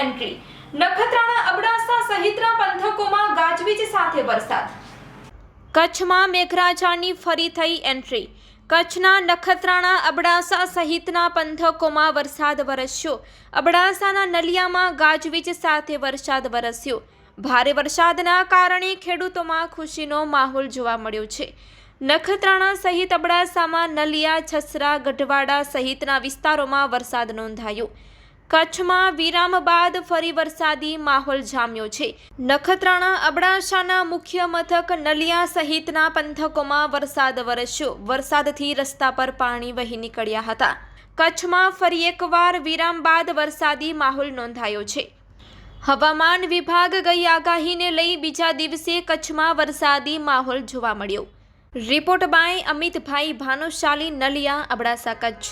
Entry. Nakhatrana Abdasa સહિતના પંથકોમાં ગાજવીજ સાથે વરસાદ. કચ્છમાં મેઘરાજાની ફરી થઈ એન્ટ્રી. કચ્છના નખત્રાણા અબડાસા સહિતના પંથકોમાં વરસાદ વરસ્યો. અબડાસાના નલિયામાં ગાજવીજ સાથે વરસાદ વરસ્યો. ભારે વરસાદના કારણે ખેડૂતોમાં ખુશીનો માહોલ જોવા મળ્યો છે. નખત્રાણા સહિત અબડાસામાં નલિયા, છસરા, ગઢવાડા સહિતના વિસ્તારોમાં વરસાદ નોંધાયો. કચ્છમાં વિરામ બાદ ફરી વરસાદી માહોલ જામ્યો છે. નખત્રાણા, અબડાસાના મુખ્ય મથક નલિયા સહિતના પંથકોમાં વરસાદ વરસ્યો. વરસાદથી રસ્તા પર પાણી વહી નીકળ્યા હતા. કચ્છમાં ફરી એકવાર વિરામ બાદ વરસાદી માહોલ નોંધાયો છે. હવામાન વિભાગ ગઈ આગાહીને લઈ બીજા દિવસે કચ્છમાં વરસાદી માહોલ જોવા મળ્યો. Report by Amitbhai Bhanushali, Naliya, Abdasa Kutch.